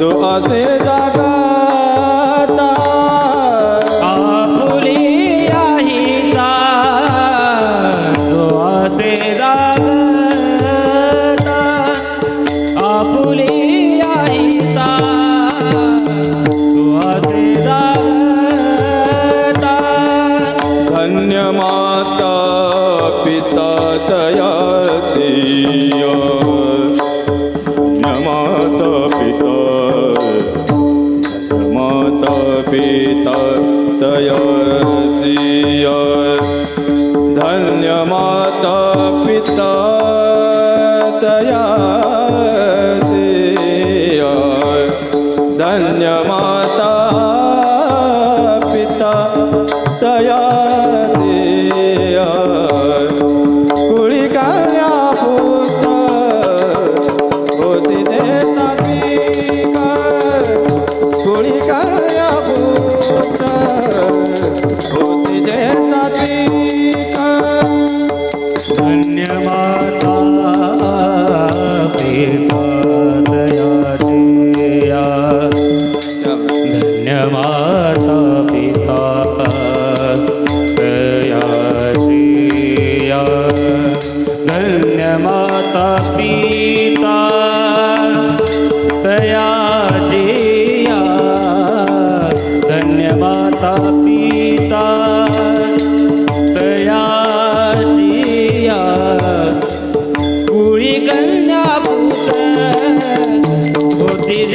जो असे जागाता आपुली आहिता जो असे जागाता आपुली आहिता माता पिता माता पिता तयसि धन्य माता पिता तया धन्य माता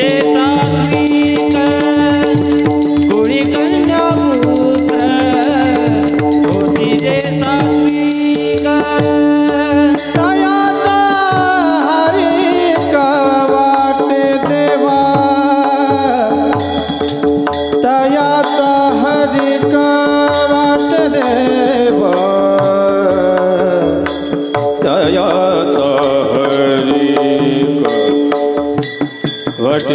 Krishna.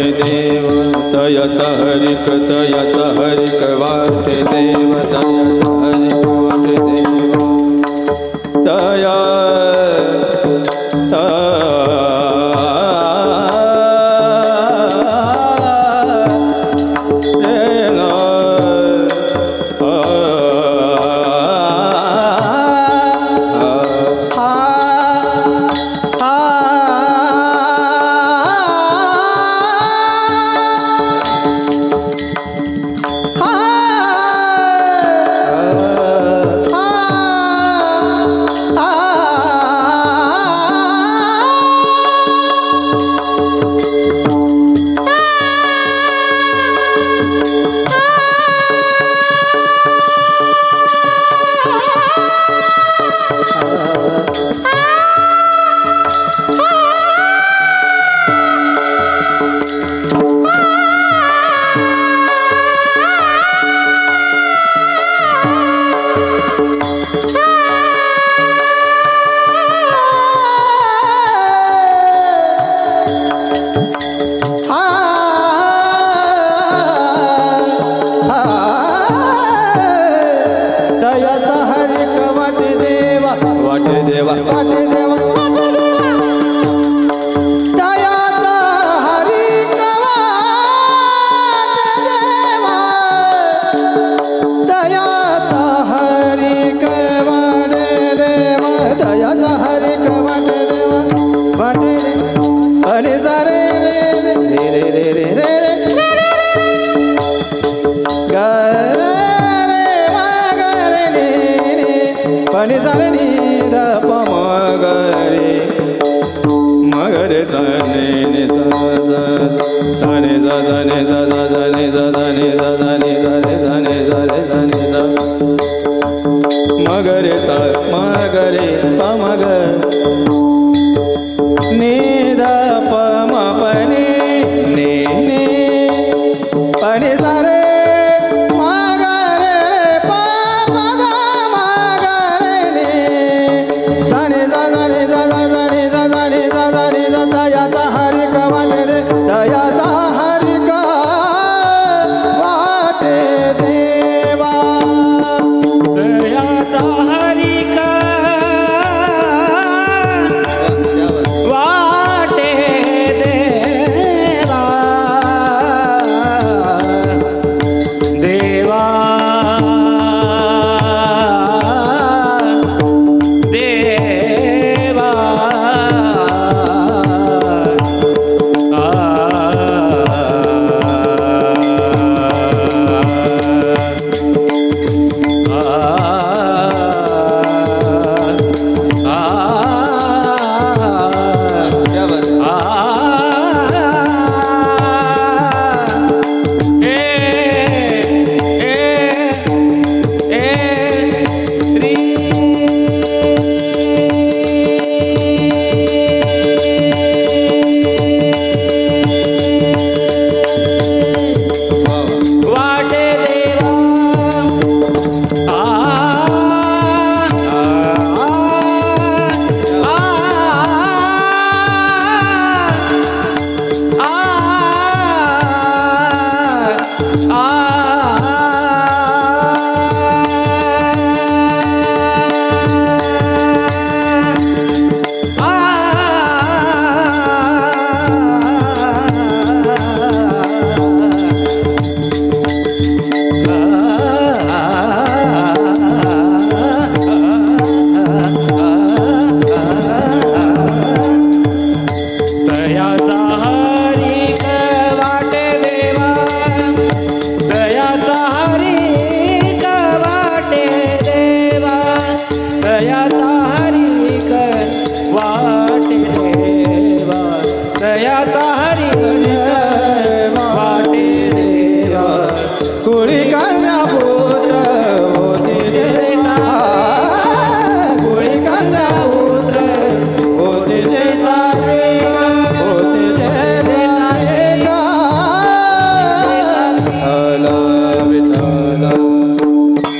वाटे देव तयाचा हरिक तयाचा हरिक वाटे देव तयाचा म्हणे चालणी दप मगरे मगरे चालणे ने सने जने जने जने जने जने जने जने जने मगरे चाल मगरे पमग